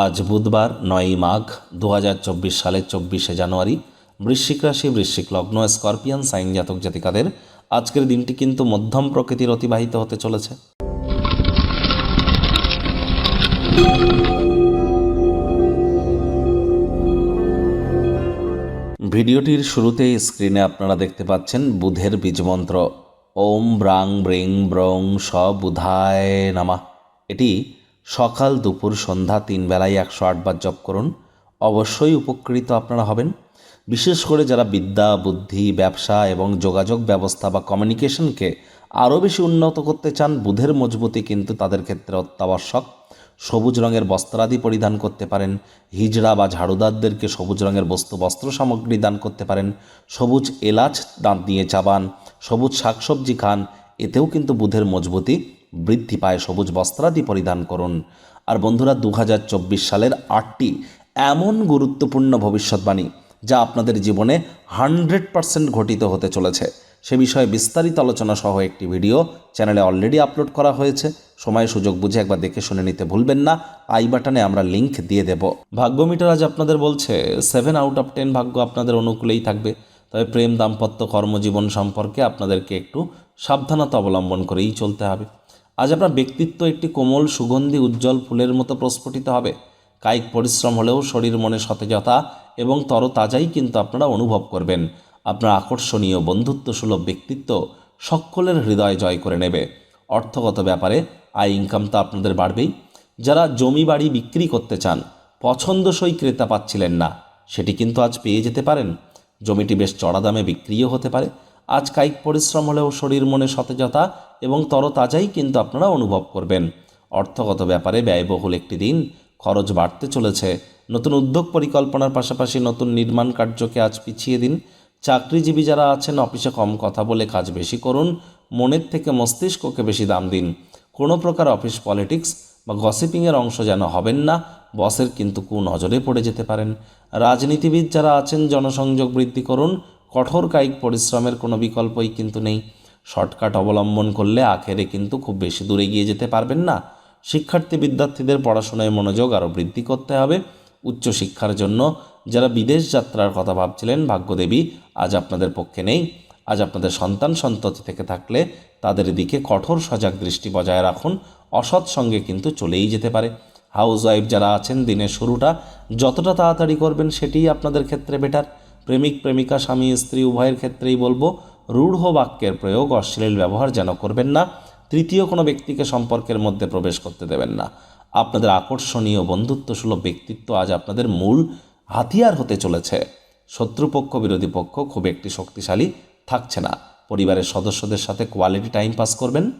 আজ বুধবার নয়ই মাঘ দু সালের চব্বিশে জানুয়ারি। বৃশ্চিক রাশি, বৃশ্চিক লগ্ন, স্করপিয়ান, সাইন জাতক জাতিকাদের আজকের দিনটি কিন্তু মধ্যম প্রকৃতির অতিবাহিত হতে চলেছে। ভিডিওটির শুরুতেই স্ক্রিনে আপনারা দেখতে পাচ্ছেন বুধের বীজমন্ত্র। ওম ব্রাং ব্রিং ব্রং স বুধায় নামা। এটি সকাল দুপুর সন্ধ্যা তিন বেলায় একশো আটবার জপ করুন। অবশ্যই উপকৃত আপনারা হবেন। বিশেষ করে যারা বিদ্যা, বুদ্ধি, ব্যবসা এবং যোগাযোগ ব্যবস্থা বা কমিউনিকেশনকে আরও বেশি উন্নত করতে চান, বুধের মজবুতি কিন্তু তাদের ক্ষেত্রে অত্যাবশ্যক। সবুজ রঙের বস্ত্রাদি পরিধান করতে পারেন। হিজড়া বা ঝাড়ুদারদেরকে সবুজ রঙের বস্তু, বস্ত্র সামগ্রী দান করতে পারেন। সবুজ এলাচ দাঁত দিয়ে চাবান। সবুজ শাকসবজি খান। এতেও কিন্তু বুধের মজবুতি বৃদ্ধি পায় সবুজ বস্ত্রাদি পরিধান করুন। আর বন্ধুরা দু হাজার চব্বিশ সালের আটটি এমন গুরুত্বপূর্ণ ভবিষ্যৎবাণী যা আপনাদের জীবনে হান্ড্রেড পারসেন্ট ঘটিত হতে চলেছে। সে বিষয়ে বিস্তারিত আলোচনা সহ একটি ভিডিও চ্যানেলে অলরেডি আপলোড করা হয়েছে। সময় সুযোগ বুঝে একবার দেখে শুনে নিতে ভুলবেন না। আই বাটনে আমরা লিংক দিয়ে দেব। ভাগ্য মিটার আজ আপনাদের বলছে, সেভেন আউট অফ টেন ভাগ্য আপনাদের অনুকূলেই থাকবে। তবে প্রেম দাম্পত্য কর্মজীবন সম্পর্কে আপনাদেরকে একটু সাবধানতা অবলম্বন করেই চলতে হবে। আজ আপনার ব্যক্তিত্ব একটি কোমল, সুগন্ধি, উজ্জ্বল ফুলের মতো প্রস্ফুটিত হবে। কায়িক পরিশ্রম হলেও শরীর মনে সতেজতা এবং তরতাজাই কিন্তু আপনারা অনুভব করবেন। আপনার আকর্ষণীয় বন্ধুত্ব সুলভ ব্যক্তিত্ব সকলের হৃদয় জয় করে নেবে। অর্থগত ব্যাপারে আয় ইনকাম তো আপনাদের বাড়বেই। যারা জমি বাড়ি বিক্রি করতে চান, পছন্দসই ক্রেতা পাচ্ছিলেন না, সেটি কিন্তু আজ পেয়ে যেতে পারেন। জমিটি বেশ চড়া দামে বিক্রিও হতে পারে। আজ কায়িক পরিশ্রম হলেও শরীর, মনে সতেজতা এবং তরতাজাই কিন্তু আপনারা অনুভব করবেন। অর্থগত ব্যাপারে ব্যয়বহুল একটি দিন, খরচ বাড়তে চলেছে। নতুন উদ্যোগ পরিকল্পনার পাশাপাশি নতুন নির্মাণ কার্যকে আজ পিছিয়ে দিন। চাকরিজীবী যারা আছেন, অফিসে কম কথা বলে কাজ বেশি করুন। মনের থেকে মস্তিষ্ককে বেশি দাম দিন। কোনো প্রকার অফিস পলিটিক্স বা গসিপিংয়ের অংশ যেন হবেন না, বসের কিন্তু কু নজরে পড়ে যেতে পারেন। রাজনীতিবিদ যারা আছেন, জনসংযোগ বৃদ্ধি করুন। কঠোর কায়িক পরিশ্রমের কোনো বিকল্পই কিন্তু নেই। শর্টকাট অবলম্বন করলে আখেরে কিন্তু খুব বেশি দূরে গিয়ে যেতে পারবেন না। শিক্ষার্থী বিদ্যার্থীদের পড়াশোনায় মনোযোগ আরও বৃদ্ধি করতে হবে। উচ্চশিক্ষার জন্য যারা বিদেশ যাত্রার কথা ভাবছিলেন, ভাগ্যদেবী, আজ আপনাদের পক্ষে নেই। আজ আপনাদের সন্তান সন্ততি থেকে থাকলে তাদের দিকে কঠোর সজাগ দৃষ্টি বজায় রাখুন। অসৎ সঙ্গে কিন্তু চলেই যেতে পারে। হাউস ওয়াইফ যারা আছেন, দিনের শুরুটা যতটা তাড়াতাড়ি করবেন সেটিই আপনাদের ক্ষেত্রে বেটার। প্রেমিক, প্রেমিকা, স্বামী, স্ত্রী, উভয়ের ক্ষেত্রেই বলব, রূঢ় বাক্যের প্রয়োগ অশ্লীল ব্যবহার যেন করবেন না, তৃতীয় কোনো ব্যক্তিকে সম্পর্কের মধ্যে প্রবেশ করতে দেবেন না। আপনাদের আকর্ষণীয় বন্ধুত্ব সুলভ ব্যক্তিত্ব আজ আপনাদের মূল হাতিয়ার হতে চলেছে। শত্রুপক্ষ, বিরোধী পক্ষ খুব একটি শক্তিশালী থাকছে না। পরিবারের সদস্যদের সাথে কোয়ালিটি টাইম পাস করবেন।